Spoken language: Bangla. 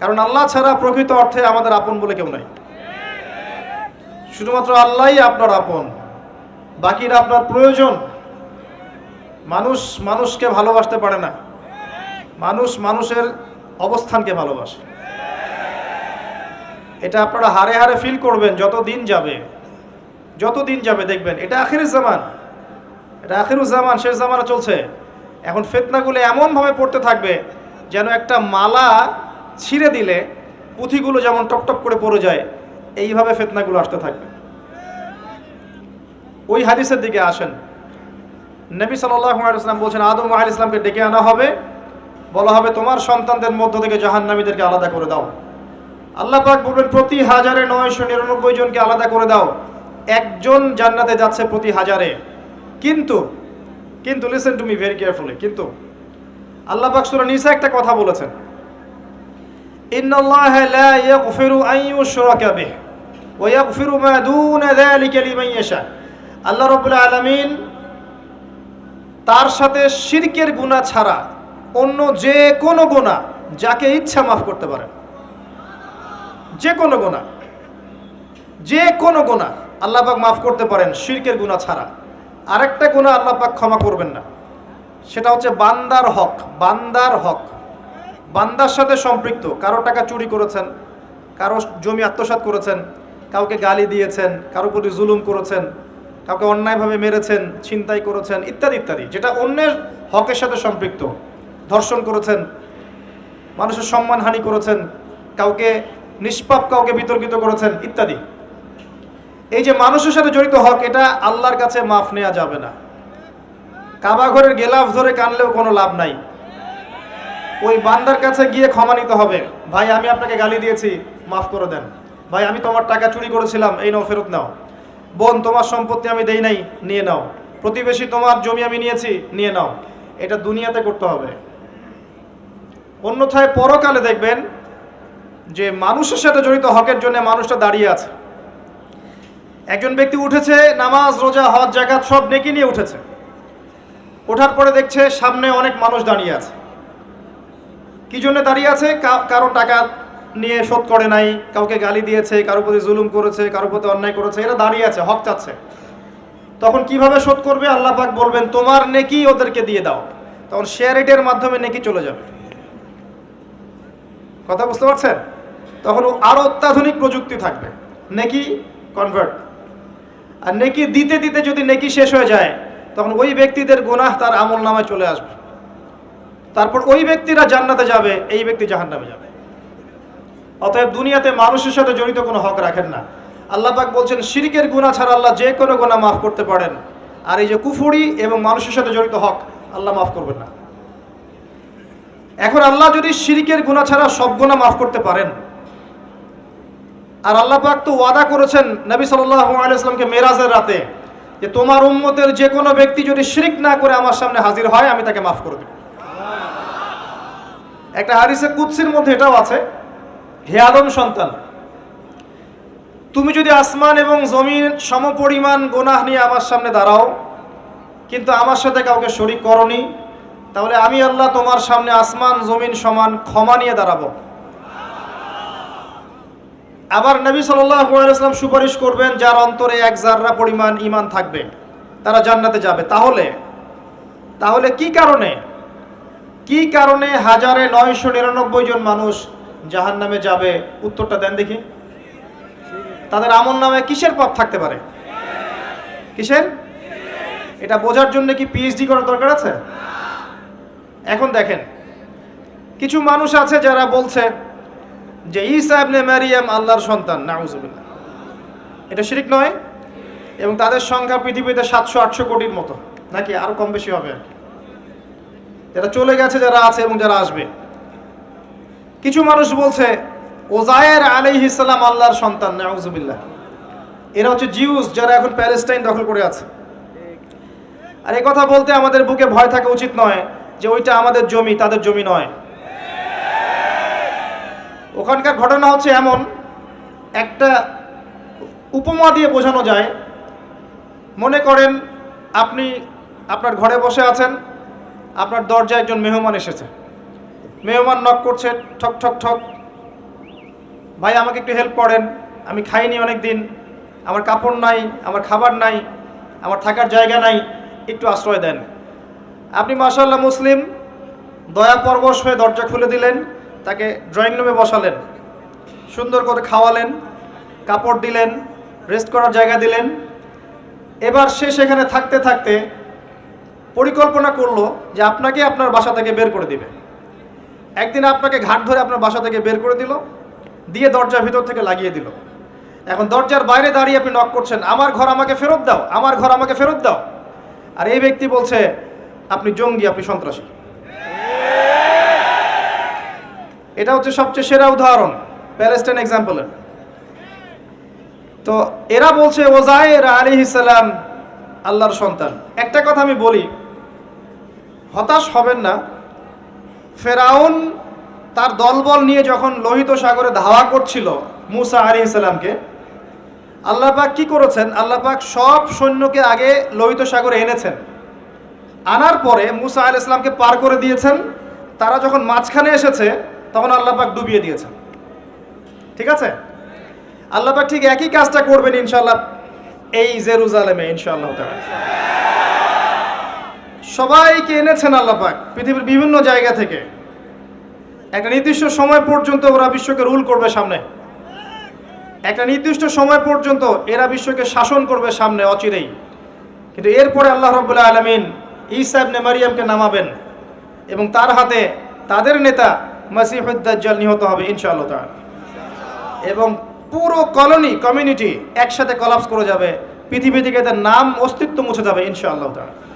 কারণ আল্লাহ ছাড়া প্রকৃত অর্থে আমাদের আপন বলে কেউ নাই। শুধুমাত্র আল্লাহই আপনার আপন, বাকিরা আপনার প্রয়োজন। মানুষ মানুষকে ভালোবাসতে পারে না। মানুষ মানুষের অবস্থানকে ভালোবাসে। এটা আপনারা হারে হারে ফিল করবেন যত দিন যাবে। যত দিন যাবে দেখবেন, এটা আখির জামান। এটা আখিরুজ জামান, শেষ জামানা চলছে। এখন ফেতনাগুলো এমনভাবে পড়তে থাকবে যেন একটা মালা ছিঁড়ে দিলে পুঁথিগুলো যেমন টপটপ করে পড়ে যায়, এইভাবে ফেতনাগুলো আসতে থাকবে। ওই হাদিসের দিকে আসেন। নবী সাল্লাম বলছেন, আদম আহ ইসলামকে ডেকে আনা হবে। বলা হবে, তোমার সন্তানদের মধ্য থেকে জাহান্নামীদেরকে আলাদা করে দাও। আল্লাহ পাক বলবেন, প্রতি হাজারে নয়শো নিরানব্বই জনকে আলাদা করে দাও। একজন জান্নাতে যাচ্ছে প্রতি হাজারে। কিন্তু কিন্তু listen to me very carefully কিন্তু আল্লাহ পাক সূরা নিসা একটা কথা বলেছেন। ইন্নাল্লাহ লা ইয়াগফিরু আন ইউশরাকা বিহি ওয়া ইয়াগফিরু মা দুনা যালিকা লিমান ইয়াশা আল্লাহ রাব্বুল আলামিন তার সাথে শিরকের গুনাহ ছাড়া অন্য যে কোনো গুনাহ যাকে ইচ্ছা মাফ করতে পারেন যে কোনো গোনা যে কোনো গোনা আল্লাহ পাক মাফ করতে পারেন শিরকের গুনাহ ছাড়া। আরেকটা গুনাহ আল্লাহ পাক ক্ষমা করবেন না। সেটা হচ্ছে বান্দার হক বান্দার হক। বান্দার সাথে সম্পৃক্ত, কারও টাকা চুরি করেছেন, কারও জমি আত্মসাৎ করেছেন, কাউকে গালি দিয়েছেন কারও প্রতি জুলুম করেছেন, কাউকে অন্যায়ভাবে মেরেছেন, ছিনতাই করেছেন, ইত্যাদি ইত্যাদি। যেটা অন্যের হকের সাথে সম্পৃক্ত, ধর্ষণ করেছেন, মানুষের সম্মানহানি করেছেন, কাউকে নিষ্পাপ, কাউকে বিতর্কিত করেছেন, ইত্যাদি। এই যে মানুষের সাথে জড়িত হক, এটা আল্লাহর কাছে মাফ নেওয়া যাবে না। কাবা ঘরের গেলাফ ধরে কানলেও কোনো লাভ নাই। ওই বান্দার কাছে গিয়ে ক্ষমা নিতে হবে। ভাই, আমি আপনাকে গালি দিয়েছি, মাফ করে দেন। ভাই, আমি তোমার টাকা চুরি করেছিলাম, এই নাও, ফেরত নাও। বোন, তোমার সম্পত্তি আমি দেই নাই, নিয়ে নাও। প্রতিবেশী তোমার জমি আমি নিয়েছি, নিয়ে নাও। এটা দুনিয়াতে করতে হবে। অন্যথায় পরকালে দেখবেন যে মানুষের সাথে জড়িত হকের জন্য মানুষটা দাঁড়িয়ে আছে। একজন ব্যক্তি উঠেছে, নামাজ, রোজা, হজ জাকাত সব নেকি নিয়ে উঠেছে। ওঠার পরে দেখছে সামনে অনেক মানুষ দাঁড়িয়ে আছে। কি জন্য দাঁড়িয়ে আছে? কারও টাকা নিয়ে শোধ করে নাই, কাউকে গালি দিয়েছে, কারও প্রতি জুলুম করেছে, কারও প্রতি অন্যায় করেছে, এরা দাঁড়িয়ে আছে, হক চাচ্ছে। তখন কীভাবে শোধ করবে? আল্লাহ পাক বলবেন, তোমার নেকি ওদেরকে দিয়ে দাও। তখন শেয়ার রেটের মাধ্যমে নেকি চলে যাবে। কথা বুঝতে পারছেন? তখন আরও অত্যাধুনিক প্রযুক্তি থাকবে। নেকি কনভার্ট আর নেকি দিতে দিতে যদি নেকি শেষ হয়ে যায়, তখন ওই ব্যক্তিদের গুনাহ তার আমল নামায় চলে আসবে। তারপর ওই ব্যক্তিরা জান্নাতে যাবে, এই ব্যক্তি জাহান্নামে যাবে। অতএব দুনিয়াতে মানুষের সাথে জড়িত কোনো হক রাখেন না। আল্লাহ পাক বলছেন, শিরিকের গুনাহ ছাড়া আল্লাহ যে কোনো গুণা মাফ করতে পারেন। আর এই যে কুফুরি এবং মানুষের সাথে জড়িত হক, আল্লাহ মাফ করবেন না। এখন আল্লাহ যদি শিরিকের গুনাহ ছাড়া সব গুণা মাফ করতে পারেন, আর আল্লাহ পাক তো ওয়াদা করেছেন নবী ওয়াসাল্লামকে মেরাজের রাতে, যে তোমার উম্মতের যে কোনো ব্যক্তি যদি শিরিক না করে আমার সামনে হাজির হয়, আমি তাকে মাফ করে দেব। একটা হারিসে কুৎসির মধ্যে এটাও আছে, হে আদম সন্তান, তুমি যদি আসমান এবং জমিন সমপরিমাণ গোনাহ নিয়ে আমার সামনে দাঁড়াও, কিন্তু আমার সাথে কাউকে শরিক করনি, তাহলে আমি আল্লাহ তোমার সামনে আসমান, জমিন সমান ক্ষমা নিয়ে দাঁড়াবো। আবার নবী সাল্লাম সুপারিশ করবেন, যার অন্তরে এক জাররা পরিমাণ ইমান থাকবে, তারা জান্নাতে যাবে। তাহলে তাহলে কি কারণে? কি কারণে হাজারে নয়শো নিরানব্বই জন মানুষ জাহান নামে যাবে? উত্তরটা দেন দেখি। তাদের আমল নামে কিসের পথ থাকতে পারে? কিসের? এটা বোঝার জন্য কি পিএইচডি করার দরকার আছে? এখন দেখেন, কিছু মানুষ আছে যারা বলছে যে ঈসা ইবনে মারিয়াম আল্লাহর সন্তান, নাউজুবিল্লাহ। এটা শিরিক নয়? এবং তাদের সংখ্যা পৃথিবীতে সাতশো আটশো কোটির মতো, নাকি আরও কম বেশি হবে আর কি। যারা চলে গেছে, যারা আছে এবং যারা আসবে। কিছু মানুষ বলছে, ওজায়ের আলাইহিস সালাম আল্লাহর সন্তান, নাউজুবিল্লাহ। এরা হচ্ছে জিউস যারা এখন প্যালেস্টাইন দখল করে আছে। আর এই কথা বলতে আমাদের বুকে ভয় থাকা উচিত নয় যে ওইটা আমাদের জমি, তাদের জমি নয়। ওখানকার ঘটনা হচ্ছে এমন, একটা উপমা দিয়ে বোঝানো যায়। মনে করেন, আপনি আপনার ঘরে বসে আছেন আপনার দরজায় একজন মেহমান এসেছে। মেহমান নক করছে, ঠক ঠক ঠক। ভাই, আমাকে একটু হেল্প করেন। আমি খাইনি অনেক দিন আমার কাপড় নাই, আমার খাবার নাই, আমার থাকার জায়গা নাই। একটু আশ্রয় দেন। আপনি মাশাল্লাহ মুসলিম, দয়া পরবশ হয়ে দরজা খুলে দিলেন, তাকে ড্রয়িং রুমে বসালেন। সুন্দর করে খাওয়ালেন, কাপড় দিলেন রেস্ট করার জায়গা দিলেন। এবার সে সেখানে থাকতে থাকতে পরিকল্পনা করল যে আপনাকে আপনার বাসা থেকে বের করে দিবে। একদিন আপনাকে ঘাট ধরে আপনার বাসা থেকে বের করে দিল, দিয়ে দরজার ভিতর থেকে লাগিয়ে দিল। এখন দরজার বাইরে দাঁড়িয়ে আপনি নক করছেন, আমার ঘর আমাকে ফেরত দাও, আমার ঘর আমাকে ফেরত দাও। আর এই ব্যক্তি বলছে, আপনি জঙ্গি, আপনি সন্ত্রাসী। এটা হচ্ছে সবচেয়ে সেরা উদাহরণ, প্যালেস্টাইন এক্সাম্পলের। তো এরা বলছে ওজায়ের আলী ইসালাম আল্লাহর সন্তান। একটা কথা আমি বলি হতাশ হবেন না। ফেরাউন তার দলবল নিয়ে যখন লোহিত সাগরে ধাওয়া করছিল মুসা আলী ইসলামকে আল্লাহ পাক কি করেছেন? আল্লাহ পাক সব সৈন্যকে আগে লোহিত সাগরে এনেছেন। আনার পরে মুসা আল ইসলামকে পার করে দিয়েছেন। তারা যখন মাঝখানে এসেছে, তখন আল্লাহ পাক ডুবিয়ে দিয়েছেন। ঠিক আছে? আল্লাহ পাক ঠিক একই কাজটা করবেন ইনশাল্লাহ এই জেরুজালেমে ইনশাআল্লাহ সবাইকে এনেছেন আল্লাহ পাক পৃথিবীর বিভিন্ন জায়গা থেকে। একটা নির্দিষ্ট সময় পর্যন্ত ওরা বিশ্বকে রুল করবে সামনে। একটা নির্দিষ্ট সময় পর্যন্ত এরা বিশ্বকে শাসন করবে সামনে অচিরেই। কিন্তু এরপরে আল্লাহ রব্বুল্লাহ আলমিন ইসাব নে মারিয়ামকে নামাবেন এবং তার হাতে তাদের নেতা মাসিহুদ্দাজ্জাল নিহত হবে ইনশাআল্লাহ এবং পুরো কলোনি কমিউনিটি একসাথে কলাপস করে যাবে। পৃথিবী থেকে তার নাম, অস্তিত্ব মুছে যাবে ইনশাআল্লাহ